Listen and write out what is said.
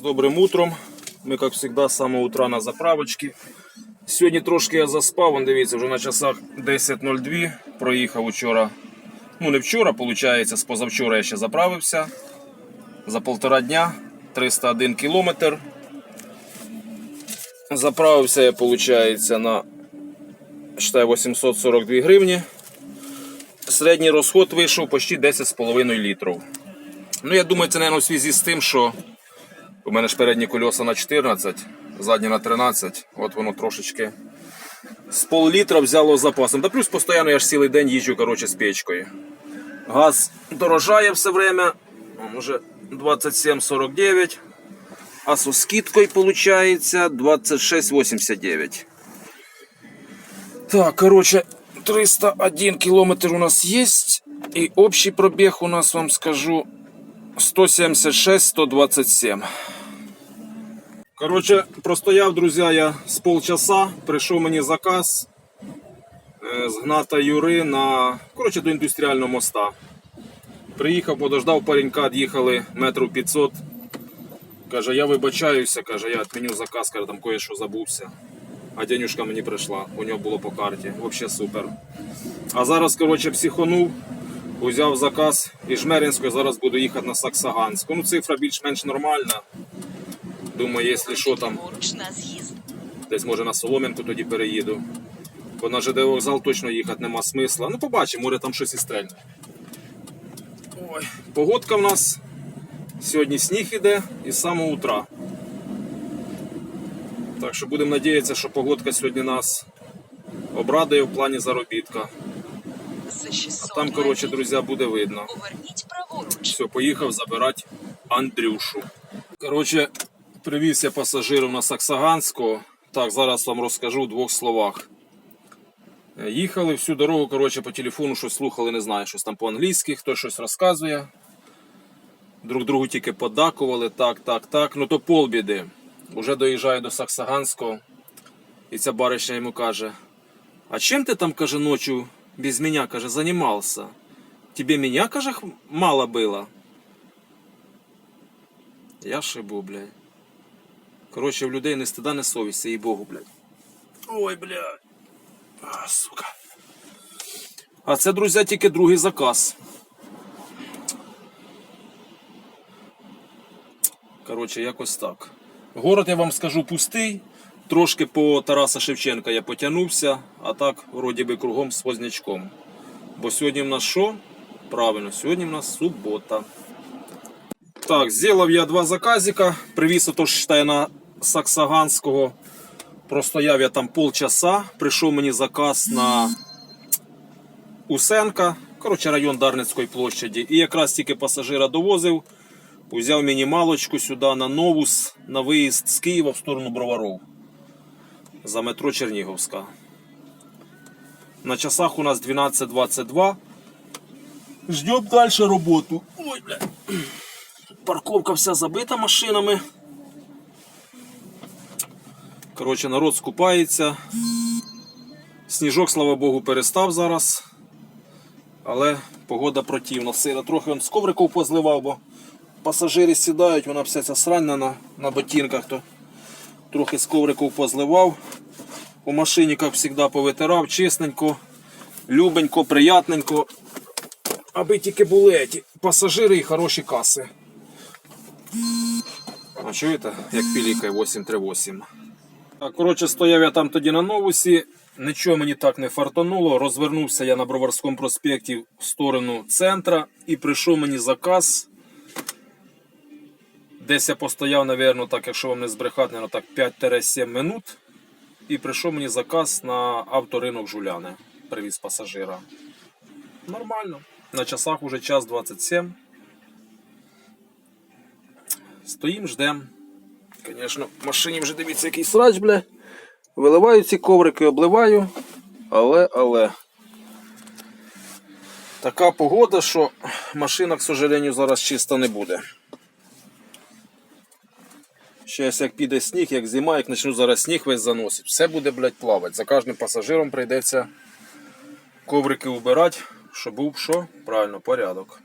З добрим утром. Ми, як завжди, з самого утра на заправочці. Сьогодні трошки я заспав, вон дивіться, вже на часах 10.02. Проїхав вчора. Ну, не вчора, виходить, з позавчора я ще заправився. За полтора дня 301 кілометр. Заправився я, виходить, на считай, 842 гривні. Середній розход вийшов почти 10,5 літрів. Ну, я думаю, це, мабуть, у зв'язку з тим, що у мене ж передні кольоса на 14, задні на 13. От воно трошечки з пол літра взяло з запасом. Та плюс постійно я ж цілий день їжджу коротше, з печкою. Газ дорожає все время. Уже 27,49. А со скидкою виходить 26,89. Так, короче, 301 километр у нас есть. И общий пробег у нас, вам скажу, 176-127. Короче, простояв, друзі, я з полчаса. Прийшов мені заказ е, з гната Юри на, короче, до індустріального моста. Приїхав, подождав паренька, їхали метрів 500. Каже, я вибачаюся, каже, я відміню заказ, каже, там кое-що забувся. А дянюшка мені прийшла, у нього було по карті. Взагалі супер. А зараз, коротше, психонув, узяв заказ із Жмеринської, зараз буду їхати на Саксаганську. Ну, цифра більш-менш нормальна. Думаю, якщо що там, десь може на Солом'янку тоді переїду. Бо на ЖД вокзал точно їхати нема смисла. Ну, побачимо, може там щось і стрельне. Ой, погодка в нас сьогодні сніг іде із самого утра. Так що будемо надіятися, що погодка сьогодні нас обрадує в плані заробітка. А там, коротше, друзі, буде видно. Все, поїхав забирати Андрюшу. Коротше, привіз я пасажирів на Саксаганського. Так, зараз вам розкажу в двох словах. Е, Їхали всю дорогу, коротше, по телефону щось слухали, не знаю, щось там по-англійськи, хтось щось розказує. Друг другу тільки подакували, так, так, так. Ну то полбіди. Уже доїжджаю до Саксаганського. І ця баришня йому каже: А чим ти там, каже, ночью без мене, каже, займався? Тебе меня, каже, мало было? Я шибу, блядь. Коротше, в людей не стида, не совісті, їй Богу, блядь. Ой, блядь. А, сука. А це, друзі, тільки другий заказ. Коротше, якось так. Город, я вам скажу, пустий. Трошки по Тараса Шевченка я потягнувся, а так, вроді би, кругом з вознячком. Бо сьогодні в нас що? Правильно, сьогодні в нас субота. Так, зробив я два заказика. Привіз ото ж считай, на Саксаганського. Простояв я там полчаса. Прийшов мені заказ на Усенка. Коротше, район Дарницької площаді. І якраз тільки пасажира довозив. Взяв мінімалочку сюди на Новус на виїзд з Києва в сторону Броваров. За метро Чернігівська. На часах у нас 12.22. Ждем дальше роботу. Ой, бля. Парковка вся забита машинами. Коротше, народ скупається. Сніжок, слава Богу, перестав зараз. Але погода противна. Сира трохи он з ковриків позливав, бо пасажири сідають, вона вся ця срань на, на ботинках, то трохи з ковриків позливав. У машині, як завжди, повитирав, чистенько, любенько, приятненько. Аби тільки були ті пасажири і хороші каси. А чуєте, як пілікає 838. Коротше, стояв я там тоді на новусі, нічого мені так не фартануло. Розвернувся я на Броварському проспекті в сторону центра і прийшов мені заказ. Десь я постояв, напевно, так, якщо вам не збрехати, так 5-7 минут. І прийшов мені заказ на авторинок Жуляни. Привіз пасажира. Нормально. На часах уже час 27. Стоїм, ждем. Звісно, в машині вже дивіться, який срач, бля. Виливаю ці коврики, обливаю. Але, але. Така погода, що машина, к сожалению, зараз чиста не буде. Щас як піде сніг, як зима, як почну зараз сніг весь заносить, все буде, блядь, плавати. За кожним пасажиром прийдеться коврики убирати, щоб був що? Правильно, порядок.